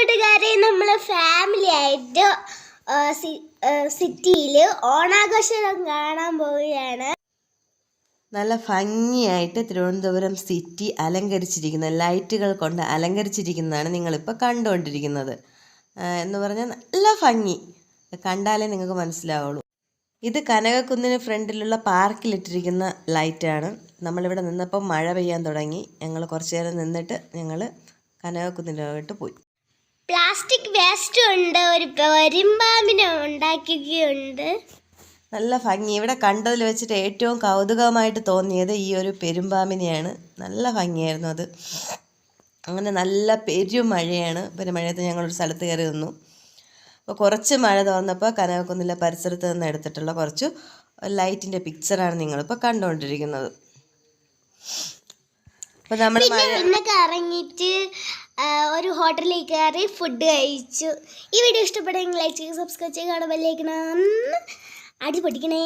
കൂട്ടുകാരെ നമ്മൾ ഫാമിലി ആയിട്ട് സിറ്റിയിൽ ഓണാഘോഷം കാണാൻ പോവുകയാണ്. നല്ല ഭംഗിയായിട്ട് തിരുവനന്തപുരം സിറ്റി അലങ്കരിച്ചിരിക്കുന്ന ലൈറ്റുകൾ കൊണ്ട് അലങ്കരിച്ചിരിക്കുന്നതാണ് നിങ്ങളിപ്പോൾ കണ്ടുകൊണ്ടിരിക്കുന്നത് എന്ന് പറഞ്ഞാൽ നല്ല ഭംഗി. കണ്ടാലേ നിങ്ങൾക്ക് മനസ്സിലാവുള്ളൂ. ഇത് കനകക്കുന്നിന് ഫ്രണ്ടിലുള്ള പാർക്കിലിട്ടിരിക്കുന്ന ലൈറ്റാണ്. നമ്മളിവിടെ നിന്നപ്പോൾ മഴ പെയ്യാൻ തുടങ്ങി. ഞങ്ങൾ കുറച്ച് നേരം നിന്നിട്ട് ഞങ്ങൾ കനകക്കുന്നിലോട്ട് പോയി. പ്ലാസ്റ്റിക് വേസ്റ്റ് ഉണ്ട് ഒരു പെരുമ്പാമ്പിനെ ഉണ്ടാക്കുകയുണ്ട്. നല്ല ഭംഗി. ഇവിടെ കണ്ടതിൽ വെച്ചിട്ട് ഏറ്റവും കൗതുകമായിട്ട് തോന്നിയത് ഈ ഒരു പെരുമ്പാമ്പിനെയാണ്. നല്ല ഭംഗിയായിരുന്നു അത്. അങ്ങനെ നല്ല പെരുമഴയാണ് പെരുമഴയത്ത് ഞങ്ങളൊരു സ്ഥലത്ത് കയറി നിന്നു. അപ്പോൾ കുറച്ച് മഴ തോന്നപ്പോൾ കനകക്കുന്നിലെ പരിസരത്ത് നിന്ന് എടുത്തിട്ടുള്ള കുറച്ച് ലൈറ്റിന്റെ പിക്ചറാണ് നിങ്ങളിപ്പോൾ കണ്ടുകൊണ്ടിരിക്കുന്നത് അപ്പോൾ നമ്മൾ കറങ്ങിയിട്ട് ഹോട്ടലിൽ കയറി ഫുഡ് കഴിച്ചു. ഈ വീഡിയോ ഇഷ്ടപ്പെട്ടെങ്കിൽ ലൈക്ക് ചെയ്യുക സബ്സ്ക്രൈബ് ചെയ്യുക കാണാൻ ബെല്ലൈക്കണം അടി പൊട്ടിക്കണേ